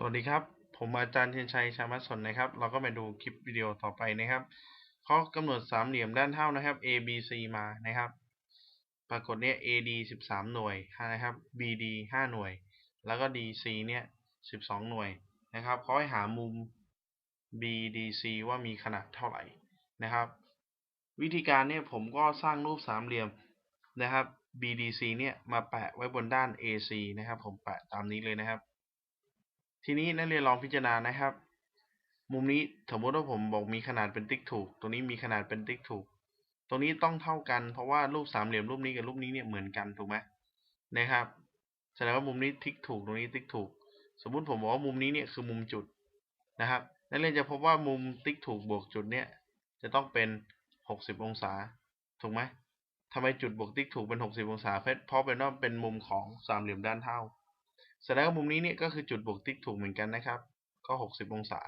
สวัสดีครับ ผมอาจารย์เทียนชัยชามัสนนะครับ เราก็มาดูคลิปวิดีโอต่อไปนะครับเขากำหนดสามเหลี่ยมด้านเท่านะครับ A B C มานะครับ ปรากฏเนี่ย AD 13 หน่วยนะครับ BD 5 หน่วย แล้วก็ DC เนี่ย 12 หน่วยนะครับเขาให้หามุม BDC ว่ามีขนาดเท่าไหร่นะครับ วิธีการเนี่ยผมก็สร้างรูปสามเหลี่ยมนะครับ BDC เนี่ยมาแปะไว้บนด้าน AC นะครับ ผมแปะตามนี้เลยนะครับ ทีนี้นักเรียนลองพิจารณานะครับ มุมนี้สมมติว่าผมบอกมีขนาดเป็นติ๊กถูก ตรงนี้มีขนาดเป็นติ๊กถูก ตรงนี้ต้องเท่ากัน เพราะว่ารูปสามเหลี่ยมรูปนี้กับรูปนี้เนี่ยเหมือนกันถูกไหมนะครับ แสดงว่ามุมนี้ติ๊กถูก ตรงนี้ติ๊กถูก สมมุติผมบอกว่ามุมนี้เนี่ยคือมุมจุดนะครับ นักเรียนจะพบว่ามุมติ๊กถูกบวกจุดเนี่ยจะต้องเป็น 60 องศา ถูกไหมทำไมจุดบวกติ๊กถูกเป็น 60 องศาเพราะเป็นว่าเป็นมุมของสามเหลี่ยมด้านเท่า แสดงว่ามุมนี้เนี่ยก็คือจุดบวกติ๊กถูกเหมือนกันนะครับ ก็ 60 องศา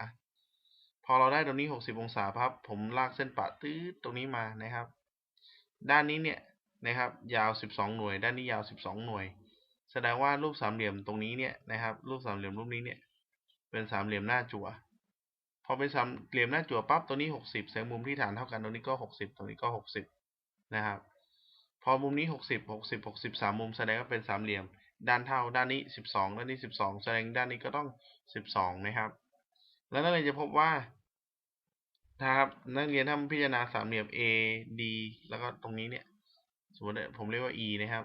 พอเราได้ตรงนี้ 60 องศาพับ ผมลากเส้นปะตื้อตรงนี้มานะครับ ด้านนี้เนี่ยนะครับยาว 12 หน่วย ด้านนี้ยาว 12 หน่วย แสดงว่ารูปสามเหลี่ยมตรงนี้เนี่ยนะครับ รูปสามเหลี่ยมรูปนี้เนี่ยเป็นสามเหลี่ยมหน้าจั่ว พอเป็นสามเหลี่ยมหน้าจั่วปั๊บตัวนี้ 60แสดงมุมที่ฐานเท่ากันตรงนี้ก็ 60ตรงนี้ก็ 60 นะครับ พอมุมนี้ 60 60 60 3มุมแสดงว่าเป็นสามเหลี่ยม ด้านเท่าด้านนี้ 12 ด้านนี้ 12 แสดงด้านนี้ก็ต้อง 12 นะครับ แล้วนักเรียนจะพบว่านะครับนักเรียนทำพิจารณาสามเหลี่ยม A D แล้วก็ตรงนี้เนี่ย สมมติผมเรียกว่า E นะครับ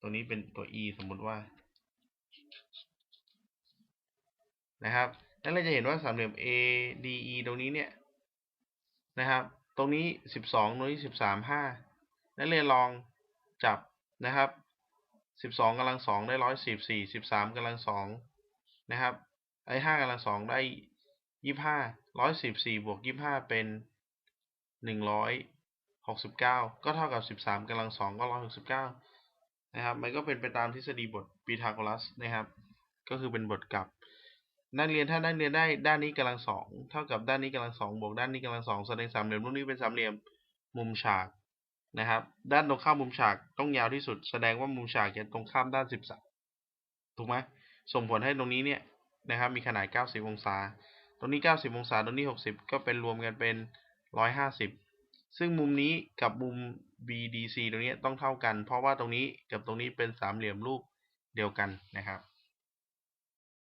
ตรงนี้เป็นตัว E สมมุติว่า นะครับนักเรียนจะเห็นว่าสามเหลี่ยม A D E ตรงนี้เนี่ยนะครับ ตรงนี้ 12ตรงนี้ 13 5นักเรียนลองจับนะครับ 12กำลัง2ได้114 13กำลัง2นะครับ ไอ้5กำลัง2ได้25 114บสี่บวก25เป็น169ก็เท่ากับ13กำลัง2ก็169นะครับ มันก็เป็นไปตามทฤษฎีบทพีทาโกรัสนะครับ ก็คือเป็นบทกลับ นักเรียนถ้านักเรียนได้ด้านนี้กำลังสองเท่ากับด้านนี้กำลังสองบวกด้านนี้กำลังสองแสดงสามเหลี่ยมรูปนี้เป็นสามเหลี่ยมมุมฉาก นะครับ ด้านตรงข้ามมุมฉากต้องยาวที่สุด แสดงว่ามุมฉากจะตรงข้ามด้านสิบสาถูกไหมส่งผลให้ตรงนี้เนี่ยนะครับ มีขนาดเก้าสิบองศา ตรงนี้เก้าสิบองศา ตรงนี้หกสิบก็เป็นรวมกันเป็นร้อยห้าสิบซึ่งมุมนี้กับมุม BDC ตรงนี้ต้องเท่ากัน เพราะว่าตรงนี้กับตรงนี้เป็นสามเหลี่ยมรูปเดียวกันนะครับ